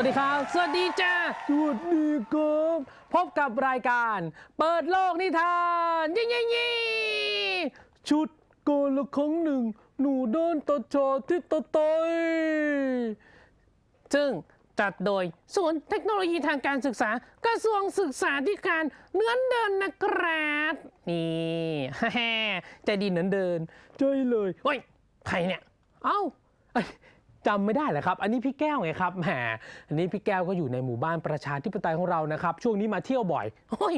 วัสดีครับ สวัสดีจ้าสวัสดีครับพบกับรายการ เปิดโลกนิทานยี่ยี่ยี่ชุดก่อนละครั้งหนึ่ง หนูเดินตะจอที่ตะไตอยซึ่งจัดโดยศูนย์เทคโนโลยีทางการศึกษากระทรวงศึกษาธิการเนื้อนเดินนะครับนี่แฮ่ๆใจดีเหนือนเดินใจเลยเฮ้ยใครเนี่ย เอ้าเอ้ย จำไม่ได้เหรอครับ อันนี้พี่แก้วไงครับแหมอันนี้พี่แก้วก็อยู่ในหมู่บ้านประชาธิปไตยของเรานะครับ ช่วงนี้มาเที่ยวบ่อยเฮ้ย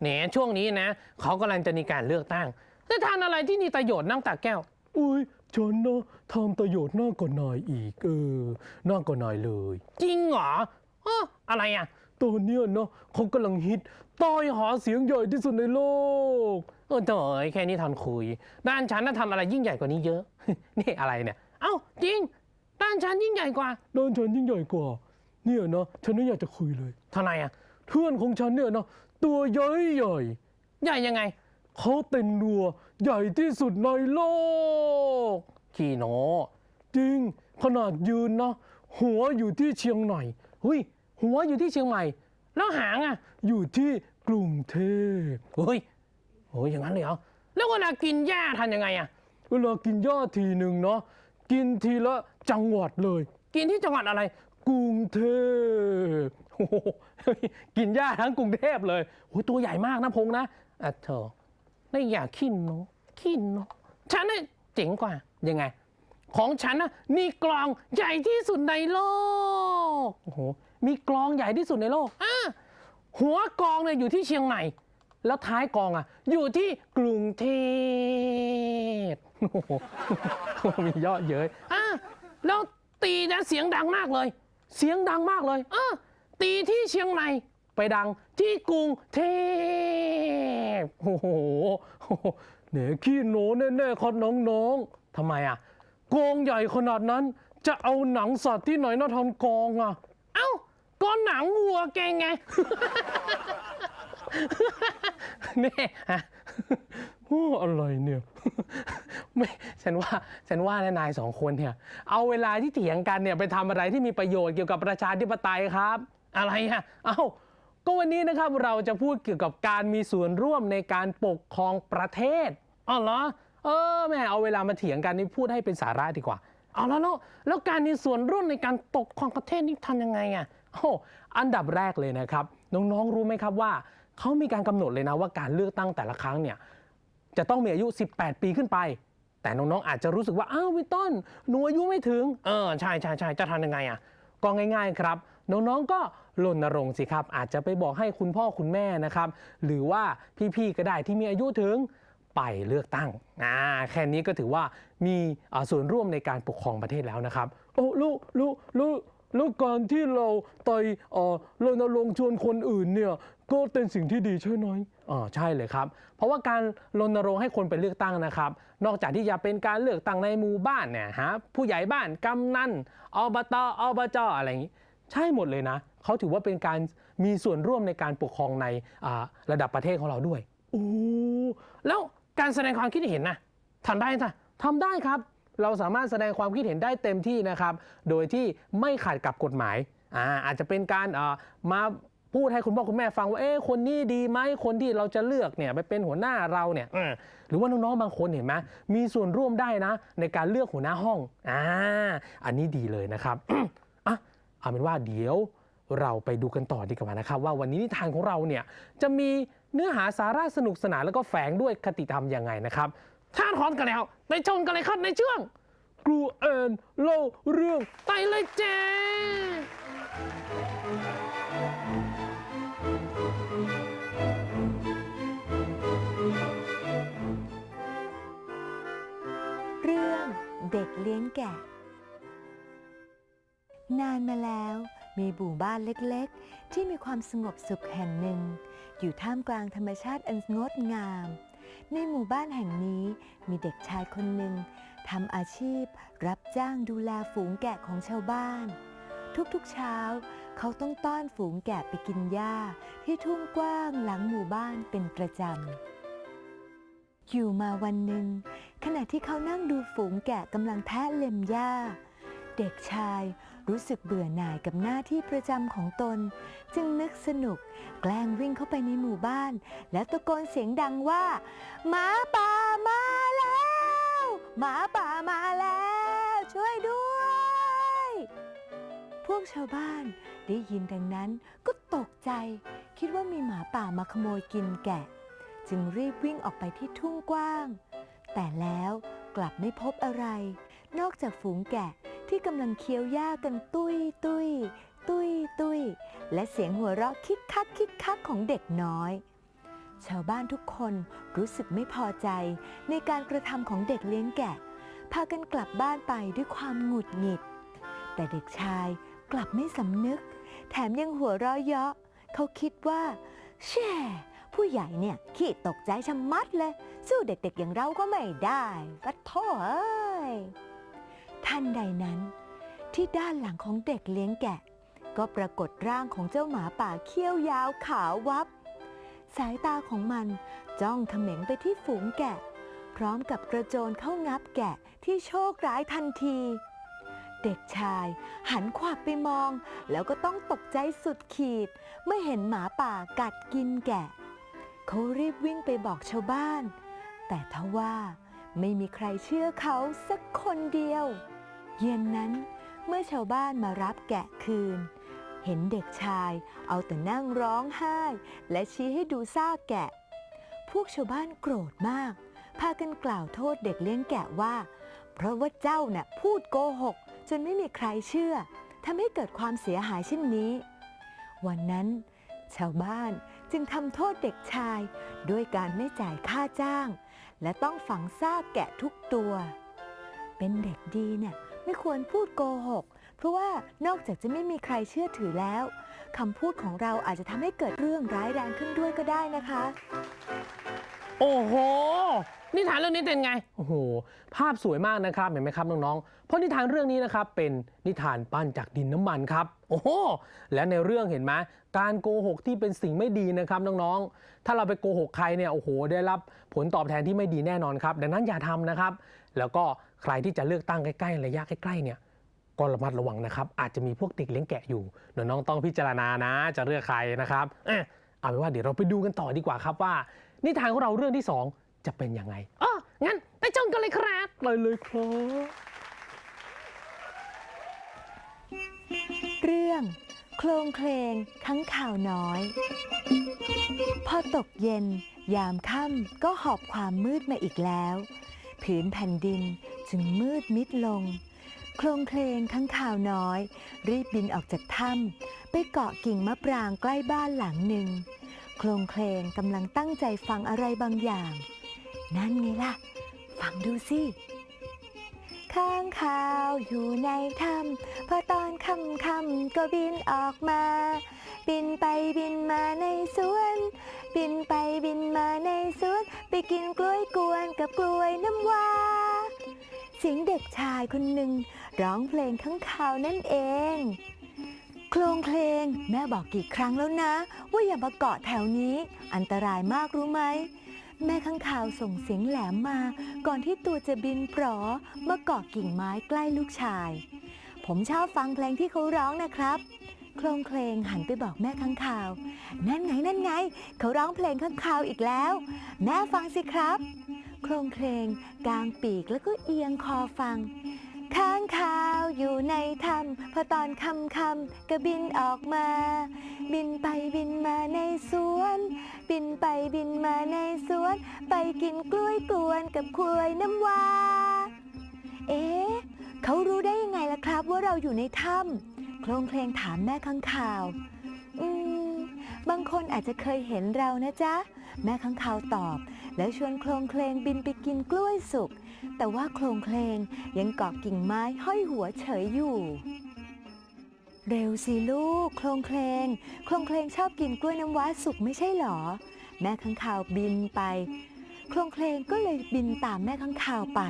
แหนช่วงนี้นะเขากำลังจะมีการเลือกตั้งจะทานอะไรที่มีประโยชน์นั่งตากแก้ว อุ้ยฉันนะทำประโยชน์หน้าก่อนนายอีกเออหน้าก่อนนายเลย จริงเหรอเอ้ออะไรอะตอนเนี้ยเนาะเขากำลังฮิตต้อยหาเสียงใหญ่ที่สุดในโลกเออเจ๋ยแค่นี้ทันคุย ด้านฉันน่ะทำอะไรยิ่งใหญ่กว่านี้เยอะ นี่อะไรเนี่ย เอ้าจริง ด้านฉันยิ่งใหญ่กว่าด้านฉันยิ่งใหญ่กว่าเนี่ยนะฉันไม่อยากจะคุยเลยทำไมอะเพื่อนของฉันเนี่ยนะตัวใหญ่ใหญ่ใหญ่ยังไงเขาเต็นนัวใหญ่ที่สุดในโลก ขี่โนจริงขนาดยืนนะหัวอยู่ที่เชียงใหม่เฮ้ยหัวอยู่ที่เชียงใหม่ แล้วหางอะอยู่ที่กรุงเทพเฮ้ยโอ้ยอย่างนั้นเลยเหรอแล้วเวลากินหญ้าทานยังไงอะเวลากินหญ้าทีหนึ่งเนาะ กินทีละจังหวัดเลย กินที่จังหวัดอะไร กรุงเทพโอ้โหเฮ้ยกินหญ้าทั้งกรุงเทพเลยโอ้ยตัวใหญ่มากนะพงษ์นะอะเธอไม่อยากขี้โนขี้โนฉันเนี่ยเจ๋งกว่ายังไง ของฉันนะมีกลองใหญ่ที่สุดในโลกโอ้โหมีกลองใหญ่ที่สุดในโลกอะหัวกลองเนี่ยอยู่ที่เชียงใหม่ แล้วท้ายกลองอะ อยู่ที่กรุงเทพ โอ้โหมีเยอะเย้ยอะแล้วตีนะเสียงดังมากเลย เสียงดังมากเลยอะตีที่เชียงใหม่ไปดังที่กรุงเทพโอ้โหเนี่ยขี้โหนแน่ๆครับน้องๆทำไมอะกองใหญ่ขนาดนั้น จะเอาหนังสัตว์ที่ไหนนะทำกองอะ เอ้าก็หนังวัวแกไงนี่ฮะ อ้อะไรเนี่ยไม่ฉันว่าฉันว่านะนายสองคนเนี่ย เอาเวลาที่เถียงกันเนี่ยไปทำอะไรที่มีประโยชน์เกี่ยวกับประชาธิปไตยครับ อะไรฮะเอ้าก็วันนี้นะครับเราจะพูดเกี่ยวกับการมีส่วนร่วมในการปกครองประเทศอ๋อเหรอเออแม่เอาเวลามาเถียงกันนี่พูดให้เป็นสาระดีกว่าเอาแล้วแล้วแล้วการมีส่วนร่วมในการปกครองประเทศนี่ทำยังไงอะโอ้อันดับแรกเลยนะครับน้องๆรู้ไหมครับว่าเขามีการกำหนดเลยนะว่าการเลือกตั้งแต่ละครั้งเนี่ย จะต้องมีอายุ 18 ปีขึ้นไป แต่น้องๆอาจจะรู้สึกว่า อ้าววิต้นหนูอายุไม่ถึง เออใช่ใช่ใช่จะทำยังไงอะก็ง่าย ๆ ครับ น้องๆก็รณรงค์สิครับ อาจจะไปบอกให้คุณพ่อคุณแม่นะครับ หรือว่าพี่ๆก็ได้ที่มีอายุถึงไปเลือกตั้งอ่าแค่นี้ก็ถือว่ามีส่วนร่วมในการปกครองประเทศแล้วนะครับ โอ้ล้วแล้วแล้วแล้วการที่เราไปเอ่รณรงค์ชวนคนอื่นเนี่ย ก็เป็นสิ่งที่ดีใช่ไหมอ๋อใช่เลยครับ เพราะว่าการรณรงค์ให้คนไปเลือกตั้งนะครับ นอกจากที่จะเป็นการเลือกตั้งในหมู่บ้านเนี่ยฮะผู้ใหญ่บ้านกำนันอบตอบจอะไรอย่างนี้ ใช่หมดเลยนะเขาถือว่าเป็นการมีส่วนร่วมในการปกครองในระดับประเทศของเราด้วยโอ้แล้วการแสดงความคิดเห็นนะทำได้จ้ะทำได้ครับ เราสามารถแสดงความคิดเห็นได้เต็มที่นะครับ โดยที่ไม่ขัดกับกฎหมายอ่าอาจจะเป็นการมา พูดให้คุณพ่อคุณแม่ฟังว่าเอ๊ะคนนี้ดีไหมคนที่เราจะเลือกเนี่ยไปเป็นหัวหน้าเราเนี่ยอืมหรือว่าน้องๆบางคนเห็นไหมมีส่วนร่วมได้นะ ในการเลือกหัวหน้าห้องอ่าอันนี้ดีเลยนะครับ อะเอาเป็นว่าเดี๋ยวเราไปดูกันต่อดีกว่านะครับ ว่าวันนี้นิทานของเราเนี่ยจะมีเนื้อหาสาระสนุกสนานแล้วก็แฝงด้วยคติธรรมยังไงนะครับท่านพร้อมกันแล้วไปชมกันเลยครับในช่วงครูแอนเล่าเรื่องไปเลยเจ้ เรื่องเด็กเลี้ยงแกะ นานมาแล้วมีหมู่บ้านเล็กๆ ที่มีความสงบสุขแห่งหนึ่ง อยู่ท่ามกลางธรรมชาติอันงดงาม ในหมู่บ้านแห่งนี้มีเด็กชายคนหนึ่งทำอาชีพ รับจ้างดูแลฝูงแกะของชาวบ้าน ทุกๆเช้า เขาต้องต้อนฝูงแกะไปกินหญ้า ที่ทุ่งกว้างหลังหมู่บ้านเป็นประจำ อยู่มาวันหนึ่ง ขณะที่เขานั่งดูฝูงแกะกำลังแทะเล็มหญ้า เด็กชายรู้สึกเบื่อหน่ายกับหน้าที่ประจำของตน จึงนึกสนุก แกล้งวิ่งเข้าไปในหมู่บ้าน แล้วตะโกนเสียงดังว่าหมาป่ามาแล้วหมาป่ามาแล้ว ช่วยด้วย พวกชาวบ้าน ได้ยินดังนั้นก็ตกใจ คิดว่ามีหมาป่ามาขโมยกินแกะ จึงรีบวิ่งออกไปที่ทุ่งกว้าง แต่แล้วกลับไม่พบอะไร นอกจากฝูงแกะที่กำลังเคี้ยวหญ้ากันตุ้ยตุ้ยตุ้ยตุ้ยและเสียงหัวเราะคิกคักคิกคักของเด็กน้อย ชาวบ้านทุกคนรู้สึกไม่พอใจในการกระทำของเด็กเลี้ยงแกะ พากันกลับบ้านไปด้วยความหงุดหงิด แต่เด็กชาย กลับไม่สำนึก แถมยังหัวเราะเยาะเขาคิดว่า แช่ ผู้ใหญ่เนี่ย ขี้ตกใจชะมัดเลย สู้เด็กๆอย่างเราก็ไม่ได้ปัดโถเอ้ยทันใดนั้น ที่ด้านหลังของเด็กเลี้ยงแกะ ก็ปรากฏร่างของเจ้าหมาป่าเขี้ยวยาวขาววับ สายตาของมันจ้องเขม็งไปที่ฝูงแกะ พร้อมกับกระโจนเข้างับแกะที่โชคร้ายทันที เด็กชาย หันขวับไปมอง แล้วก็ต้องตกใจสุดขีด เมื่อเห็นหมาป่ากัดกินแกะ เขารีบวิ่งไปบอกชาวบ้าน แต่ทว่าไม่มีใครเชื่อเขาสักคนเดียว เย็นนั้นเมื่อชาวบ้านมารับแกะคืน เห็นเด็กชายเอาแต่นั่งร้องไห้ และชี้ให้ดูซากแกะ พวกชาวบ้านโกรธมาก พากันกล่าวโทษเด็กเลี้ยงแกะว่า เพราะว่าเจ้าน่ะพูดโกหก จนไม่มีใครเชื่อทำให้เกิดความเสียหายเช่นนี้ วันนั้น ชาวบ้านจึงทำโทษเด็กชายด้วยการไม่จ่ายค่าจ้าง และต้องฝังซากแกะทุกตัว เป็นเด็กดีเนี่ยไม่ควรพูดโกหก เพราะว่านอกจากจะไม่มีใครเชื่อถือแล้วคำพูดของเราอาจจะทำให้เกิดเรื่องร้ายแรงขึ้นด้วยก็ได้นะคะ โอ้โห นิทานเรื่องนี้เป็นไง โอ้โห ภาพสวยมากนะครับ เห็นไหมครับน้องๆ เพราะนิทานเรื่องนี้นะครับเป็นนิทานปั้นจากดินน้ำมันครับ โอ้โห และในเรื่องเห็นไหมการโกหกที่เป็นสิ่งไม่ดีนะครับน้องๆ ถ้าเราไปโกหกใครเนี่ย โอ้โห ได้รับผลตอบแทนที่ไม่ดีแน่นอนครับ ดังนั้นอย่าทำนะครับ แล้วก็ใครที่จะเลือกตั้งใกล้ๆ ระยะใกล้ๆ เนี่ยก็ระมัดระวังนะครับ อาจจะมีพวกเด็กเลี้ยงแกะอยู่น้องๆต้องพิจารณานะ จะเลือกใครนะครับเอะเอาเป็นว่าเดี๋ยวเราไปดูกันต่อดีกว่าครับว่า นิทานของเราเรื่องที่สอง จะเป็นยังไงอ๋องั้นไปชมกันเลยครับไปเลยครับ เรื่อง โคลงเคลงข้างข่าวน้อย พอตกเย็น ยามค่ำก็หอบความมืดมาอีกแล้ว ผืนแผ่นดินจึงมืดมิดลง โคลงเคลงข้างข่าวน้อย รีบบินออกจากถ้ำไปเกาะกิ่งมะปรางใกล้บ้านหลังหนึ่งโคลงเคลงกำลังตั้งใจฟังอะไรบางอย่าง นั่นไงล่ะ ฟังดูสิข้างขาวอยู่ในถ้ำพอตอนค่ำค่ำก็บินออกมา บินไปบินมาในสวน บินไปบินมาในสวน ไปกินกล้วยกวนกับกล้วยน้ำว้าเสียงเด็กชายคนหนึ่งร้องเพลงข้างข่าวนั่นเอง โครงเพลงแม่บอกกี่ครั้งแล้วนะ ว่าอย่ามาเกาะแถวนี้ อันตรายมากรู้ไหม แม่ข้างข่าวส่งเสียงแหลมมาก่อนที่ตัวจะบินปลอมาเกาะกิ่งไม้ใกล้ลูกชาย ผมชอบฟังเพลงที่เขาร้องนะครับ โครงเพลงหันไปบอกแม่ข้างข่าว นั่นไงนั่นไง เขาร้องเพลงข้างข่าวอีกแล้ว แม่ฟังสิครับ โครงเพลงกลางปีกแล้วก็เอียงคอฟัง ข้างข่าวอยู่ในถ้ำพอตอนค่ำคำๆก็บินออกมา บินไปบินมาในสวน บินไปบินมาในสวน ไปกินกล้วยกวนกับกล้วยน้ำว้าเอ๊ะเขารู้ได้ยังไงล่ะครับว่าเราอยู่ในถ้ำโครงเพลงถามแม่ข้างข่าว อืม บางคนอาจจะเคยเห็นเรานะจ๊ะ แม่ข้างข่าวตอบ แล้วชวนโครงเคลงบินไปกินกล้วยสุก แต่ว่าโครงเคลงยังเกาะกิ่งไม้ห้อยหัวเฉยอยู่ เร็วสิลูก โครงเคลงโครงเคลงชอบกินกล้วยน้ำว้าสุกไม่ใช่หรอ แม่ข้างข่าวบินไป โครงเคลงก็เลยบินตามแม่ข้างข่าวไป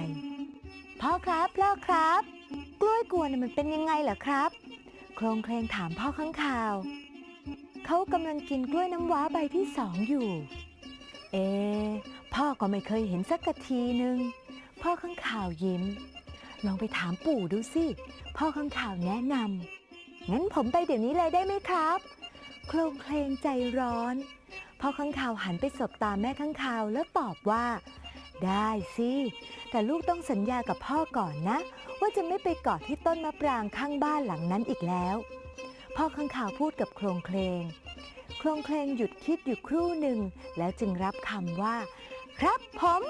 พ่อครับพ่อครับ กล้วยกวนมันเป็นยังไงเหรอครับ โครงเคลงถามพ่อข้างข่าวเขากำลังกินกล้วยน้ำว้าใบที่สองอยู่ เอ พ่อก็ไม่เคยเห็นสักกะทีนึง พ่อข้างข่าวยิ้ม ลองไปถามปู่ดูสิ พ่อข้างข่าวแนะนำงั้นผมไปเดี๋ยวนี้เลยได้ไหมครับ โครงเคลงใจร้อน พ่อข้างข่าวหันไปสบตาแม่ข้างข่าวแล้วตอบว่า ได้สิ แต่ลูกต้องสัญญากับพ่อก่อนนะ ว่าจะไม่ไปเกาะที่ต้นมะปรางข้างบ้านหลังนั้นอีกแล้ว พ่อข้างข่าวพูดกับโครงเคลง โครงเคลงหยุดคิดอยู่ครู่หนึ่งแล้วจึงรับคำว่า ครับผม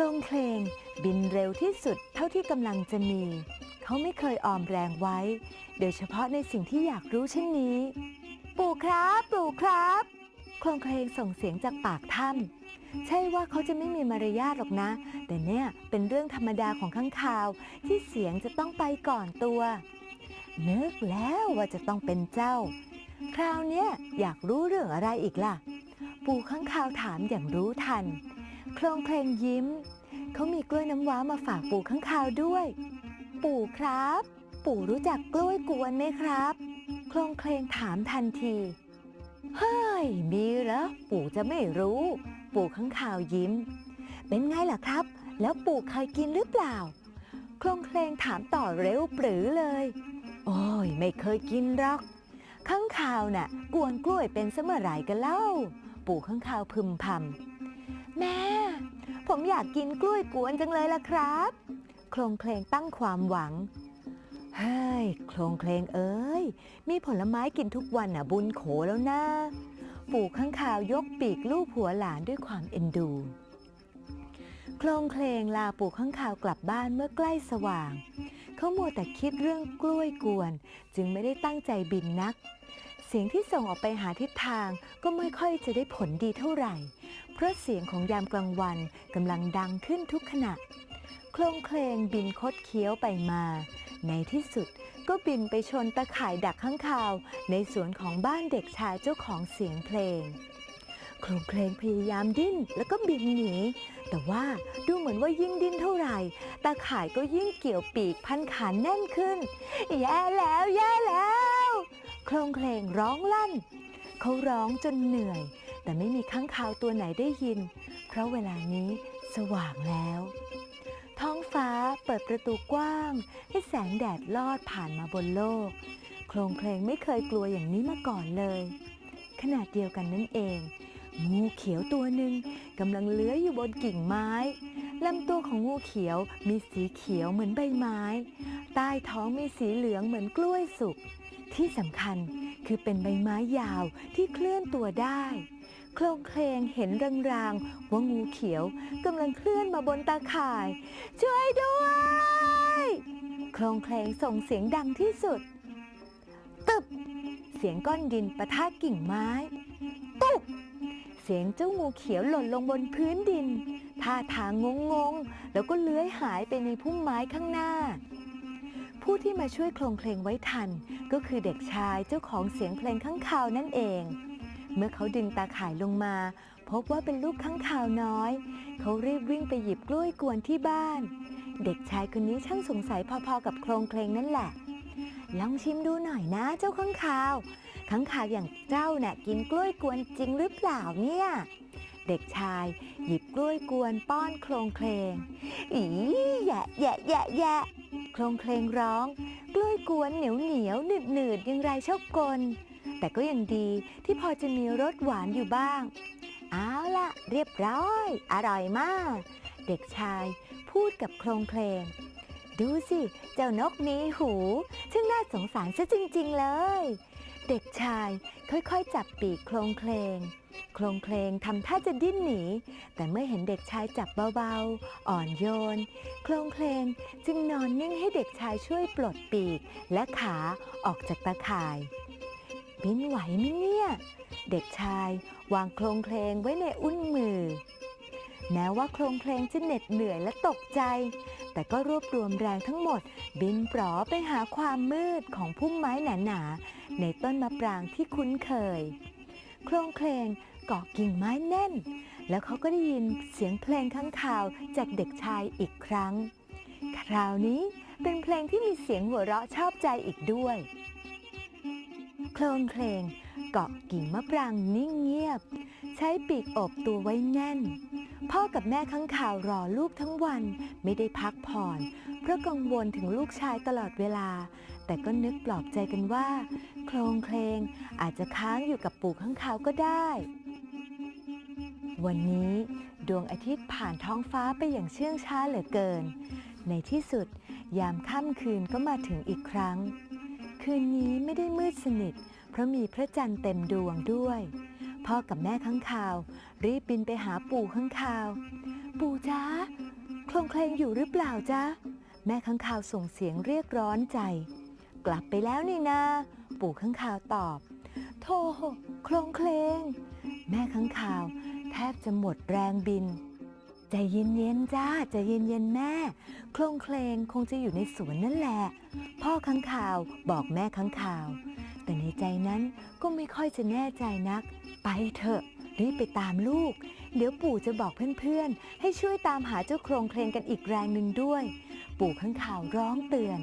โครงเคลง บินเร็วที่สุดเท่าที่กำลังจะมี เขาไม่เคยออมแรงไว้ โดยเฉพาะในสิ่งที่อยากรู้เช่นนี้ ปู่ครับ ปู่ครับ โครงเคลงส่งเสียงจากปากถ้ำใช่ว่าเขาจะไม่มีมารยาทหรอกนะ แต่เนี่ยเป็นเรื่องธรรมดาของข้างคาว ที่เสียงจะต้องไปก่อนตัวนึกแล้วว่าจะต้องเป็นเจ้า คราวเนี้ยอยากรู้เรื่องอะไรอีกล่ะ ปู่ข้างคาวถามอย่างรู้ทัน โครงเคลงยิ้ม เขามีกล้วยน้ำว้ามาฝากปู่ข้างคาวด้วย ปู่ครับ ปู่รู้จักกล้วยกวนไหมครับ โครงเคลงถามทันที เฮ้ย มีเหรอปู่จะไม่รู้ ปู่ข้างคาวยิ้ม เป็นไงล่ะครับ แล้วปู่เคยกินหรือเปล่า โครงเคลงถามต่อเร็วปรือเลย โอ้ย ไม่เคยกินหรอกข้างคาวน่ะ กวนกล้วยเป็นเสมอไหรกันเล่า ปู่ข้างคาวพึมพำ แม่ ผมอยากกินกล้วยกวนจังเลยล่ะครับ โครงเคลงตั้งความหวัง เฮ้ย โครงเคลงเอ้ย มีผลไม้กินทุกวันน่ะบุญโขแล้วนะปู่ข้างข่าวยกปีกลูบหัวหลานด้วยความเอ็นดู โครงเคลงลาปู่ข้างข่าวกลับบ้านเมื่อใกล้สว่าง เขามัวแต่คิดเรื่องกล้วยกวน จึงไม่ได้ตั้งใจบินนัก เสียงที่ส่งออกไปหาทิศทางก็ไม่ค่อยจะได้ผลดีเท่าไหร่ เพราะเสียงของยามกลางวันกำลังดังขึ้นทุกขณะ โครงเคลงบินคดเคี้ยวไปมา ในที่สุดก็บินไปชนตะข่ายดักข้างคาว ในสวนของบ้านเด็กชายเจ้าของเสียงเพลง โครงเคลงพยายามดิ้นแล้วก็บินหนี แต่ว่าดูเหมือนว่ายิ่งดิ้นเท่าไหร่ ตาข่ายก็ยิ่งเกี่ยวปีกพันขาแน่นขึ้น แย่แล้วแย่แล้ว โครงเคลงร้องลั่น เขาร้องจนเหนื่อย แต่ไม่มีข้างคาวตัวไหนได้ยิน เพราะเวลานี้สว่างแล้ว ท้องฟ้าเปิดประตูกว้าง ให้แสงแดดลอดผ่านมาบนโลก โครงเคลงไม่เคยกลัวอย่างนี้มาก่อนเลย ขนาดเดียวกันนั่นเอง งูเขียวตัวหนึ่งกำลังเลื้อยอยู่บนกิ่งไม้ลำตัวของงูเขียวมีสีเขียวเหมือนใบไม้ ใต้ท้องมีสีเหลืองเหมือนกล้วยสุก ที่สำคัญคือเป็นใบไม้ยาวที่เคลื่อนตัวได้ โครงเคลงเห็นรางๆว่างูเขียวกำลังเคลื่อนมาบนตาข่าย ช่วยด้วย โครงเคลงส่งเสียงดังที่สุด ตึบ เสียงก้อนดินประทะกิ่งไม้ ตุ๊บ เสียงเจ้างูเขียวหล่นลงบนพื้นดิน ท่าทางงงๆแล้วก็เลื้อยหายไปในพุ่มไม้ข้างหน้าผู้ที่มาช่วยโครงเพลงไว้ทัน ก็คือเด็กชายเจ้าของเสียงเพลงข้างคาวนั่นเอง เมื่อเขาดึงตาข่ายลงมา พบว่าเป็นลูกข้างคาวน้อย เขารีบวิ่งไปหยิบกล้วยกวนที่บ้าน เด็กชายคนนี้ช่างสงสัยพอๆกับโครงเพลงนั่นแหละ ลองชิมดูหน่อยนะเจ้าข้างคาว ข้างคาวอย่างเจ้าน่ะกินกล้วยกวนจริงหรือเปล่าเนี่ยเด็กชาย หยิบกล้วยกวนป้อนโครงเคลง อีแยะแยะแยะแยะโครงเคลงร้อง กล้วยกวนเหนียวเหนียวหนืดหนืดยังไรเช่ากล แต่ก็ยังดีที่พอจะมีรสหวานอยู่บ้าง เอาละเรียบร้อย อร่อยมาก เด็กชายพูดกับโครงเพลงดูสิ เจ้านกมีหูช่างน่าสงสารซะจริง ๆ เลย เด็กชายค่อยๆ จับปีกโครงเพลงโครงเพลงทำท่าจะดิ้นหนี แต่เมื่อเห็นเด็กชายจับเบาๆ อ่อนโยน โครงเพลงจึงนอนนิ่งให้เด็กชายช่วยปลดปีกและขาออกจากตาข่าย บินไหวไหมเนี่ย เด็กชายวางโครงเพลงไว้ในอุ้นมือ แม้ว่าโครงเพลงจะเหน็ดเหนื่อยและตกใจ แต่ก็รวบรวมแรงทั้งหมด บินปลอไปหาความมืดของพุ่มไม้หนาๆในต้นมะปรางที่คุ้นเคย โครงเพลงเกาะกิ่งไม้แน่น แล้วเขาก็ได้ยินเสียงเพลงข้างข่าวจากเด็กชายอีกครั้ง คราวนี้เป็นเพลงที่มีเสียงหัวเราะชอบใจอีกด้วย โครงเพลงเกาะกิ่งมะปรางนิ่งเงียบ ใช้ปีกอบตัวไว้แน่น พ่อกับแม่ข้างข่าวรอลูกทั้งวันไม่ได้พักผ่อน เพราะกังวลถึงลูกชายตลอดเวลา แต่ก็นึกปลอบใจกันว่า โครงเคลงอาจจะค้างอยู่กับปู่ข้างข่าวก็ได้ วันนี้ดวงอาทิตย์ผ่านท้องฟ้าไปอย่างเชื่องช้าเหลือเกิน ในที่สุด ยามค่ำคืนก็มาถึงอีกครั้ง คืนนี้ไม่ได้มืดสนิท เพราะมีพระจันทร์เต็มดวงด้วย พ่อกับแม่ข้างข่าว รีบบินไปหาปู่ข้างข่าว ปู่จ้าโคลงเคลงอยู่หรือเปล่าจ๊ะแม่ข้างข่าวส่งเสียงเรียกร้อนใจ กลับไปแล้วนี่นาปู่ข้างข่าวตอบโธ่โคลงเคลงแม่ข้างข่าว แทบจะหมดแรงบิน ใจเย็นๆจ้าใจเย็นๆแม่ โคลงเคลงคงจะอยู่ในสวนนั่นแหละ พ่อข้างข่าวบอกแม่ข้างข่าว แต่ในใจนั้นก็ไม่ค่อยจะแน่ใจนัก ไปเถอะรีบไปตามลูก เดี๋ยวปู่จะบอกเพื่อนๆ ให้ช่วยตามหาเจ้าโครงเคลงกันอีกแรงหนึ่งด้วย ปู่ข้างข่าวร้องเตือน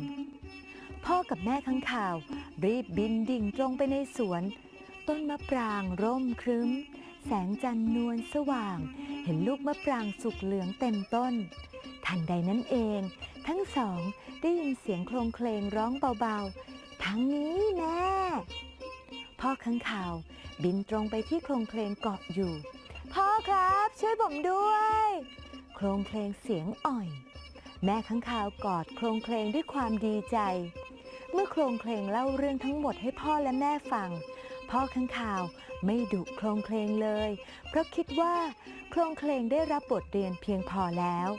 พ่อกับแม่ข้างข่าว รีบบินดิ่งตรงไปในสวน ต้นมะปรางร่มครึ้ม แสงจันทร์นวลสว่าง เห็นลูกมะปรางสุกเหลืองเต็มต้น ทันใดนั้นเอง ทั้งสองได้ยินเสียงโครงเคลงร้องเบาๆ ทั้งนี้แม่พ่อข้างข่าวบินตรงไปที่โครงเคลงเกาะอยู่ พ่อครับช่วยผมด้วย โครงเคลงเสียงอ่อย แม่ข้างข่าวกอดโครงเคลงด้วยความดีใจ เมื่อโครงเคลงเล่าเรื่องทั้งหมดให้พ่อและแม่ฟัง พ่อข้างข่าวไม่ดุโครงเคลงเลย เพราะคิดว่าโครงเคลงได้รับบทเรียนเพียงพอแล้ว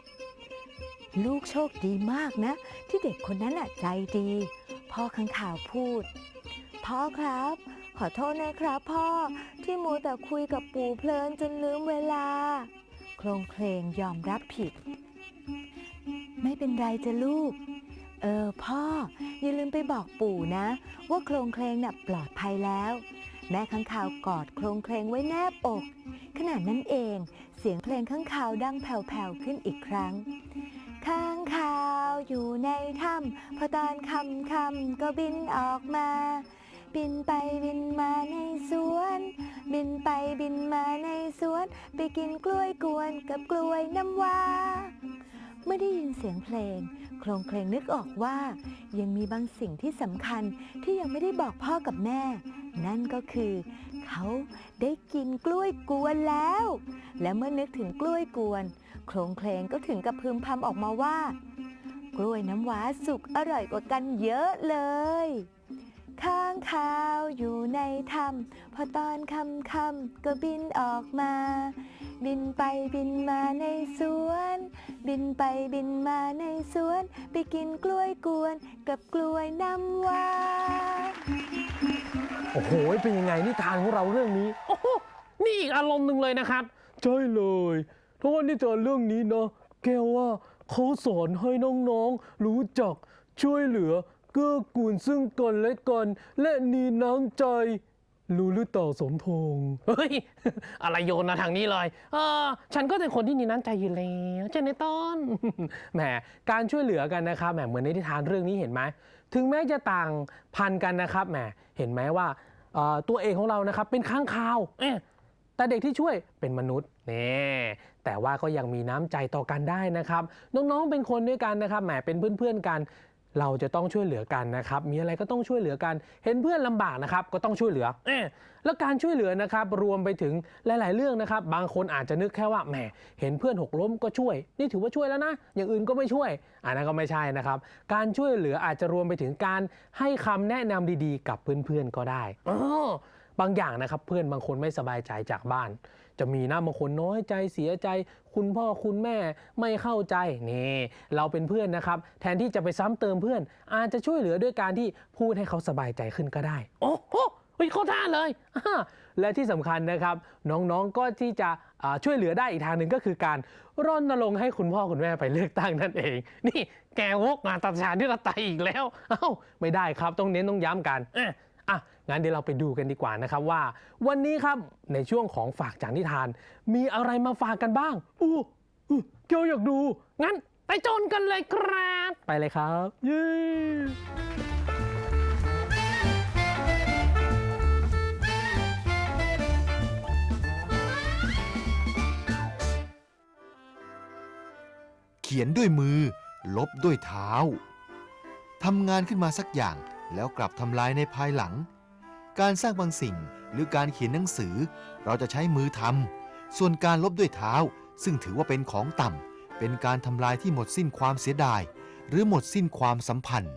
ลูกโชคดีมากนะ ที่เด็กคนนั้นน่ะใจดี พ่อข้างข่าวพูด พ่อครับ ขอโทษนะครับพ่อที่มัวแต่คุยกับปู่เพลินจนลืมเวลา โครงเคลงยอมรับผิด ไม่เป็นไรจ้ะลูกเออพ่อ อย่าลืมไปบอกปู่นะ ว่าโครงเคลงน่ะปลอดภัยแล้ว แม่ข้างขาวกอดโครงเคลงไว้แนบอก ขณะนั้นเองเสียงเพลงข้างขาวดังแผ่วๆขึ้นอีกครั้ง ข้างขาวอยู่ในถ้ำพอตอนคำคำก็บินออกมา บินไปบินมาในสวน บินไปบินมาในสวน ไปกินกล้วยกวนกับกล้วยน้ำว้า เมื่อได้ยินเสียงเพลง โครงเคลงนึกออกว่า ยังมีบางสิ่งที่สำคัญที่ยังไม่ได้บอกพ่อกับแม่ นั่นก็คือ เขาได้กินกล้วยกวนแล้ว และเมื่อนึกถึงกล้วยกวน โครงเคลงก็ถึงกับพึมพำออกมาว่า กล้วยน้ำว้าสุกอร่อยกว่ากันเยอะเลย ข้างคาวอยู่ในถ้ำพอตอนค่ำค่ำๆก็บินออกมา บินไปบินมาในสวน บินไปบินมาในสวน ไปกินกล้วยกวนกับกล้วยน้ำว้าโอ้โห เป็นยังไงนิทานของเราเรื่องนี้ โอ้โห นี่อีกอารมณ์หนึ่งเลยนะครับ ใช่เลยเพราะว่านิทานเรื่องนี้เนาะแกว่าเขาสอนให้น้องๆ รู้จักช่วยเหลือ เกื้อกูลซึ่งกันและกัน และมีน้ำใจ รู้หรือเต่าสมทงเฮ้ย อะไรโยนมาทางนี้เลยเออฉันก็เป็นคนที่มีน้ำใจอยู่แล้วเช่นในต้น แหม การช่วยเหลือกันนะครับ แหม เหมือนในนิทานเรื่องนี้เห็นไหม ถึงแม้จะต่างพันกันนะครับ แหม เห็นไหมว่าเอ่อตัวเองของเรานะครับ เป็นข้างคาวเอ๊ะแต่เด็กที่ช่วยเป็นมนุษย์นี่แต่ว่าก็ยังมีน้ำใจต่อกันได้นะครับ น้องๆเป็นคนด้วยกันนะครับ แหม เป็นเพื่อนๆกัน เราจะต้องช่วยเหลือกันนะครับ มีอะไรก็ต้องช่วยเหลือกัน เห็นเพื่อนลำบากนะครับ ก็ต้องช่วยเหลืออแล้วการช่วยเหลือนะครับรวมไปถึงหลาย ๆ เรื่องนะครับ บางคนอาจจะนึกแค่ว่าแหมเห็นเพื่อนหกล้มก็ช่วย นี่ถือว่าช่วยแล้วนะ อย่างอื่นก็ไม่ช่วยอันนั้นก็ไม่ใช่นะครับ การช่วยเหลืออาจจะรวมไปถึงการให้คำแนะนำดี ๆ กับเพื่อน ๆ ก็ได้อบางอย่างนะครับเพื่อนบางคนไม่สบายใจจากบ้าน จะมีนะบางคนน้อยใจเสียใจ คุณพ่อคุณแม่ไม่เข้าใจนี่เราเป็นเพื่อนนะครับ แทนที่จะไปซ้ำเติมเพื่อน อาจจะช่วยเหลือด้วยการที่พูดให้เขาสบายใจขึ้นก็ได้ โอ้โหเฮ้ยเข้าท่าเลยอ่าและที่สำคัญนะครับ น้องๆก็ที่จะช่วยเหลือได้อีกทางหนึ่งก็คือการรณรงค์ให้คุณพ่อคุณแม่ไปเลือกตั้งนั่นเอง นี่แกวกงาตัดชาที่รไตยอีกแล้ว เอ้าไม่ได้ครับต้องเน้นต้องย้ำกันอ๊ะอะ งั้นเดี๋ยวเราไปดูกันดีกว่านะครับว่า วันนี้ครับในช่วงของฝากจากนิทาน มีอะไรมาฝากกันบ้าง อู้อ้เกียวอยากดู งั้นไปจนกันเลยครับ ไปเลยครับ เย้เขียนด้วยมือ ลบด้วยเท้าทำงานขึ้นมาสักอย่างแล้วกลับทำลายในภายหลัง การสร้างบางสิ่งหรือการเขียนหนังสือ เราจะใช้มือทำ ส่วนการลบด้วยเท้า ซึ่งถือว่าเป็นของต่ำ เป็นการทำลายที่หมดสิ้นความเสียดาย หรือหมดสิ้นความสัมพันธ์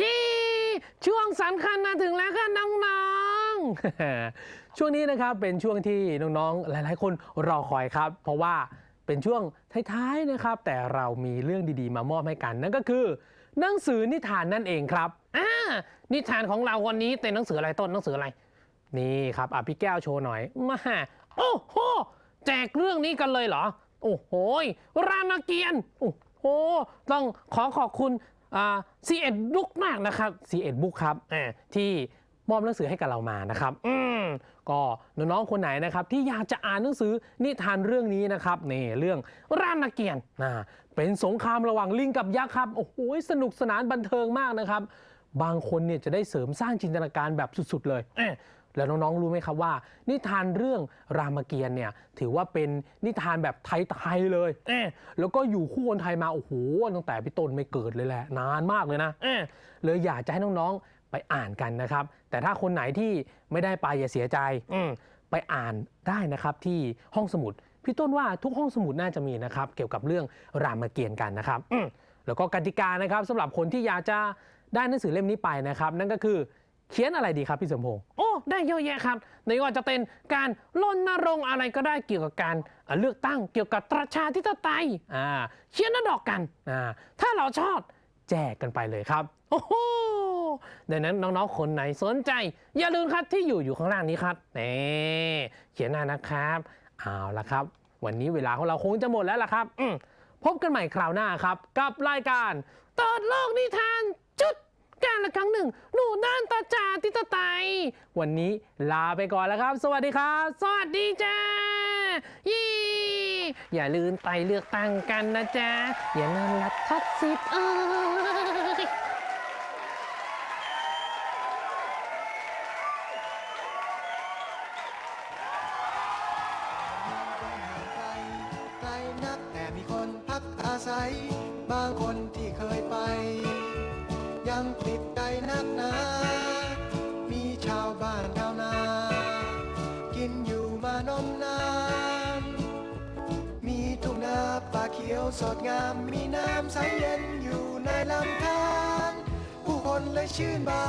ยี่ช่วงสำคัญมาถึงแล้วค่ะน้องๆ ช่วงนี้นะครับเป็นช่วงที่น้องๆ หลายๆ คนรอคอยครับ เพราะว่าเป็นช่วงท้ายๆนะครับ แต่เรามีเรื่องดีๆ มามอบให้กัน นั่นก็คือ หนังสือนิทานนั่นเองครับ อ่านิทานของเราวันนี้เป็นหนังสืออะไรต้นหนังสืออะไร นี่ครับอะพี่แก้วโชว์หน่อยมาโอ้โหแจกเรื่องนี้กันเลยเหรอ โอ้โหรามเกียรติ์โอ้โหต้องขอขอบคุณอ่าซีเอ็ดบุ๊กมากนะครับซีเอ็ดบุ๊กครับอ่าที่มอบหนังสือให้กับเรามานะครับ อืมก็น้องๆคนไหนนะครับ ที่อยากจะอ่านหนังสือนิทานเรื่องนี้นะครับนี่เรื่องรามเกียรติ์นะเป็นสงครามระหว่างลิงกับยักษ์ครับโอ้โหสนุกสนานบันเทิงมากนะครับ บางคนเนี่ยจะได้เสริมสร้างจินตนาการแบบสุดๆ เลยแล้วน้องๆ รู้ไหมครับว่า นิทานเรื่องรามเกียรติ์เนี่ยถือว่าเป็นนิทานแบบไทยๆเลยเอแล้วก็อยู่คู่คนไทยมาโอ้โหตั้งแต่พี่ต้นไม่เกิดเลยแหละนานมากเลยนะเอเลยอยากจะให้น้องๆไปอ่านกันนะครับ แต่ถ้าคนไหนที่ไม่ได้ไปอย่าเสียใจอืไปอ่านได้นะครับที่ห้องสมุดพี่ต้นว่าทุกห้องสมุดน่าจะมีนะครับ เกี่ยวกับเรื่องรามเกียรติ์กันนะครับอืแล้วก็กติกานะครับสำหรับคนที่อยากจะ ได้หนังสือเล่มนี้ไปนะครับ นั่นก็คือเขียนอะไรดีครับพี่สมพงษ์โอ้ได้เยอะแยะครับไม่ว่าจะเป็นการรณรงค์อะไรก็ได้เกี่ยวกับการเอ่อเลือกตั้งเกี่ยวกับประชาธิปไตยอ่าเขียนแล้วดอกกันอ่าถ้าเราชอบแจกกันไปเลยครับโอ้โหดังนั้นน้องๆ คนไหนสนใจ อย่าลืมครับที่อยู่อยู่ข้างล่างนี้ครับนี่เขียนหน้านะครับเอาละครับ วันนี้เวลาของเราคงจะหมดแล้วล่ะครับอืมพบกันใหม่คราวหน้าครับ กับรายการเติดโลกนิทาน จุดการละครั้งหนึ่ง หนูด้านตาจาติตาไต วันนี้ลาไปก่อนแล้วครับ สวัสดีครับ สวัสดีจ้ายี่อย่าลืมไปเลือกตั้งกันนะจ๊ะ อย่าลืมรับทัดสิทธิ์เอ้ยไกลนักแต่มีคนพักอาศัย บางคนที่ สดงามมีน้ำใสเย็นอยู่ในลำธารผู้คนเลยชื่นบา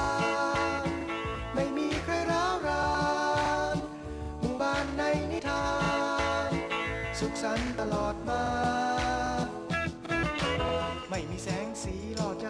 น ไม่มีใครร้าวรานหมู่บ้านในนิทาน สุขสันต์ตลอดมา ไม่มีแสงสีหล่อใจ